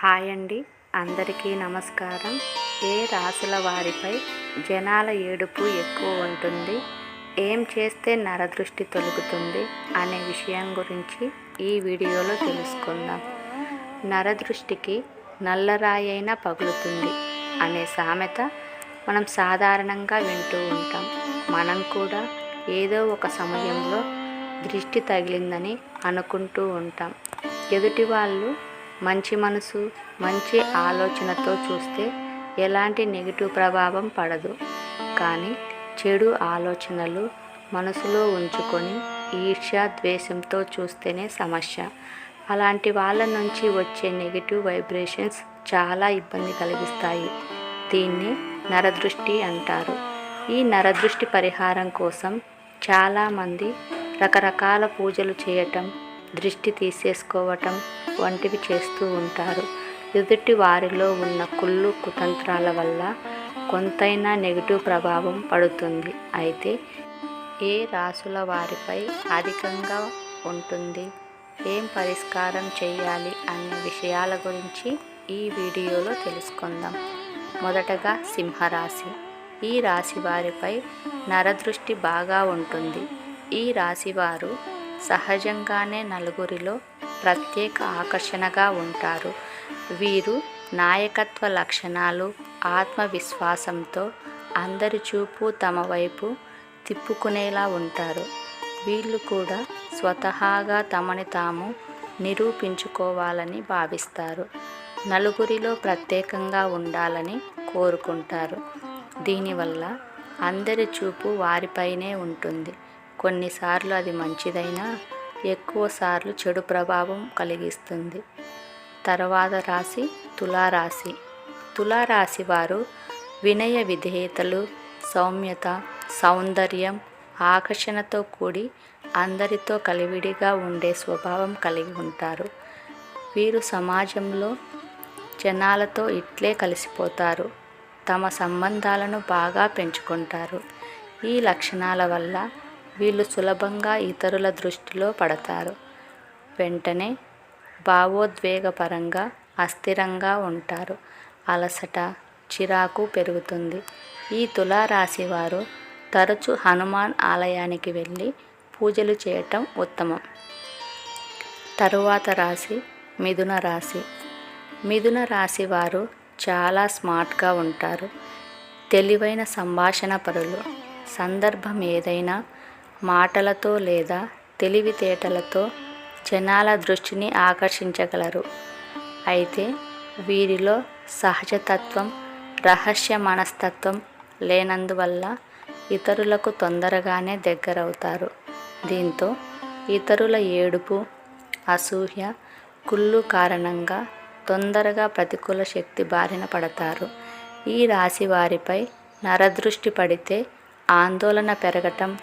Hi అండి అందరికీ నమస్కారం. ఏ రాసుల వారిపై జనాల ఏడుపు ఎక్కువ ఉంటుంది? ఏం చేస్తే నరదృష్టి తొలగుతుంది? అనే విషయం గురించి ఈ వీడియోలో తెలుసుకుందాం. నరదృష్టికి నల్లరాయి అయినా పగులుతుంది అనే సామెత మనం సాధారణంగా వింటూ ఉంటాం. మనం కూడా ఏదో ఒక సమయంలో దృష్టి తగిలిందని అనుకుంటూ ఉంటాం. ఎదుటి వాళ్ళు మంచి మనసు మంచి ఆలోచనతో చూస్తే ఎలాంటి నెగిటివ్ ప్రభావం పడదు. కానీ చెడు ఆలోచనలు మనసులో ఉంచుకొని ఈర్ష్య ద్వేషంతో చూస్తేనే సమస్య. అలాంటి వాళ్ళ నుంచి వచ్చే నెగిటివ్ వైబ్రేషన్స్ చాలా ఇబ్బంది కలిగిస్తాయి. దీన్ని నరదృష్టి అంటారు. ఈ నరదృష్టి పరిహారం కోసం చాలామంది రకరకాల పూజలు చేయటం దృష్టి తీసేసుకోవటం వంటివి చేస్తూ ఉంటారు. ఎదుటి వారిలో ఉన్న కుళ్ళు కుతంత్రాల వల్ల కొంతైనా నెగిటివ్ ప్రభావం పడుతుంది. అయితే ఏ రాసుల వారిపై అధికంగా ఉంటుంది? ఏం పరిష్కారం చేయాలి అనే విషయాల గురించి ఈ వీడియోలో తెలుసుకుందాం. మొదటగా సింహరాశి. ఈ రాశి వారిపై నరదృష్టి బాగా ఉంటుంది. ఈ రాశివారు సహజంగానే నలుగురిలో ప్రత్యేక ఆకర్షణగా ఉంటారు. వీరు నాయకత్వ లక్షణాలు ఆత్మవిశ్వాసంతో అందరి చూపు తమ వైపు తిప్పుకునేలా ఉంటారు. వీళ్ళు కూడా స్వతహాగా తమని తాము నిరూపించుకోవాలని భావిస్తారు. నలుగురిలో ప్రత్యేకంగా ఉండాలని కోరుకుంటారు. దీనివల్ల అందరి చూపు వారిపైనే ఉంటుంది. కొన్నిసార్లు అది మంచిదైనా ఎక్కువసార్లు చెడు ప్రభావం కలిగిస్తుంది. తర్వాత రాశి తులారాశి. తులారాశి వారు వినయ విధేయతలు సౌమ్యత సౌందర్యం ఆకర్షణతో కూడి అందరితో కలివిడిగా ఉండే స్వభావం కలిగి ఉంటారు. వీరు సమాజంలో జనాలతో ఇట్లే కలిసిపోతారు. తమ సంబంధాలను బాగా పెంచుకుంటారు. ఈ లక్షణాల వల్ల వీళ్ళు సులభంగా ఇతరుల దృష్టిలో పడతారు. వెంటనే భావోద్వేగపరంగా అస్థిరంగా ఉంటారు. అలసట చిరాకు పెరుగుతుంది. ఈ తులారాశి వారు తరచు హనుమాన్ ఆలయానికి వెళ్ళి పూజలు చేయటం ఉత్తమం. తరువాత రాశి మిథున రాశి. మిథున రాశి వారు చాలా స్మార్ట్గా ఉంటారు. తెలివైన సంభాషణ పరులు సందర్భం ఏదైనా మాటలతో లేదా తెలివితేటలతో జనాల దృష్టిని ఆకర్షించగలరు. అయితే వీరిలో సహజతత్వం రహస్య మనస్తత్వం లేనందువల్ల ఇతరులకు తొందరగానే దగ్గరవుతారు. దీంతో ఇతరుల ఏడుపు అసూహ్య కుళ్ళు కారణంగా తొందరగా ప్రతికూల శక్తి బారిన పడతారు. ఈ రాశి వారిపై నరదృష్టి పడితే ఆందోళన పెరగటం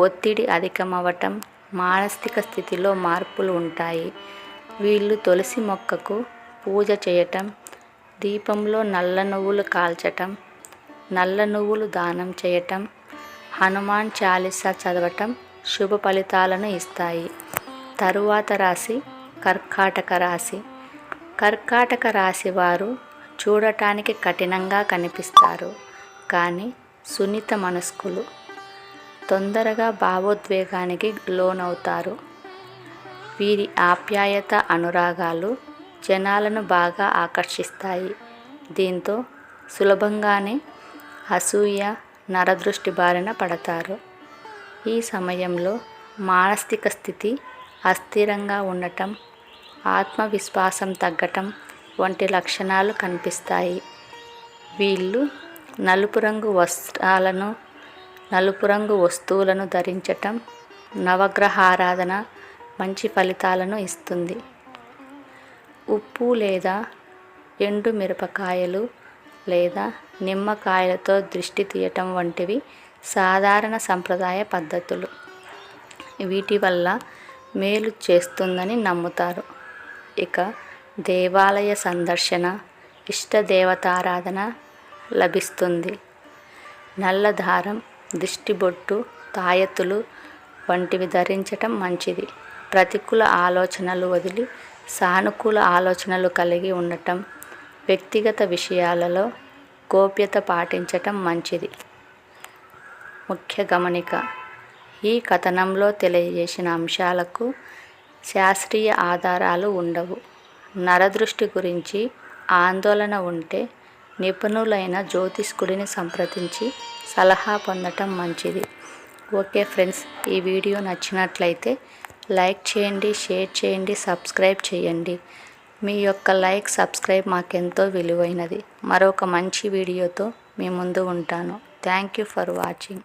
ఒత్తిడి అధికమవటం మానసిక స్థితిలో మార్పులు ఉంటాయి. వీళ్ళు తులసి మొక్కకు పూజ చేయటం దీపంలో నల్ల నువ్వులు కాల్చటం నల్ల నువ్వులు దానం చేయటం హనుమాన్ చాలీసా చదవటం శుభ ఫలితాలను ఇస్తాయి. తరువాత రాశి కర్కాటక రాశి. కర్కాటక రాశి వారు చూడటానికి కఠినంగా కనిపిస్తారు. కానీ సున్నిత మనస్కులు తొందరగా భావోద్వేగానికి లోనవుతారు. వీరి ఆప్యాయత అనురాగాలు జనాలను బాగా ఆకర్షిస్తాయి. దీంతో సులభంగానే అసూయ నరదృష్టి బారిన పడతారు. ఈ సమయంలో మానసిక స్థితి అస్థిరంగా ఉండటం ఆత్మవిశ్వాసం తగ్గటం వంటి లక్షణాలు కనిపిస్తాయి. వీళ్ళు నలుపు రంగు వస్త్రాలను నలుపు రంగు వస్తువులను ధరించటం నవగ్రహారాధన మంచి ఫలితాలను ఇస్తుంది. ఉప్పు లేదా ఎండు మిరపకాయలు లేదా నిమ్మకాయలతో దృష్టి తీయటం వంటివి సాధారణ సంప్రదాయ పద్ధతులు. వీటి వల్ల మేలు చేస్తుందని నమ్ముతారు. ఇక దేవాలయ సందర్శన ఇష్ట దేవతారాధన లభిస్తుంది. నల్ల దారం దిష్టిబొట్టు తాయెత్తులు వంటివి ధరించటం మంచిది. ప్రతికూల ఆలోచనలు వదిలి సానుకూల ఆలోచనలు కలిగి ఉండటం వ్యక్తిగత విషయాలలో గోప్యత పాటించటం మంచిది. ముఖ్య గమనిక ఈ కథనంలో తెలియజేసిన అంశాలకు శాస్త్రీయ ఆధారాలు ఉండవు. నరదృష్టి గురించి ఆందోళన ఉంటే నిపుణులైన జ్యోతిష్కుడిని సంప్రదించి సలహా పొందటం మంచిది. ఓకే ఫ్రెండ్స్ ఈ వీడియో నచ్చినట్లయితే లైక్ చేయండి షేర్ చేయండి సబ్స్క్రైబ్ చేయండి. మీ యొక్క లైక్ సబ్స్క్రైబ్ మాకెంతో విలువైనది. మరొక మంచి వీడియోతో మీ ముందు ఉంటాను. Thank you for watching.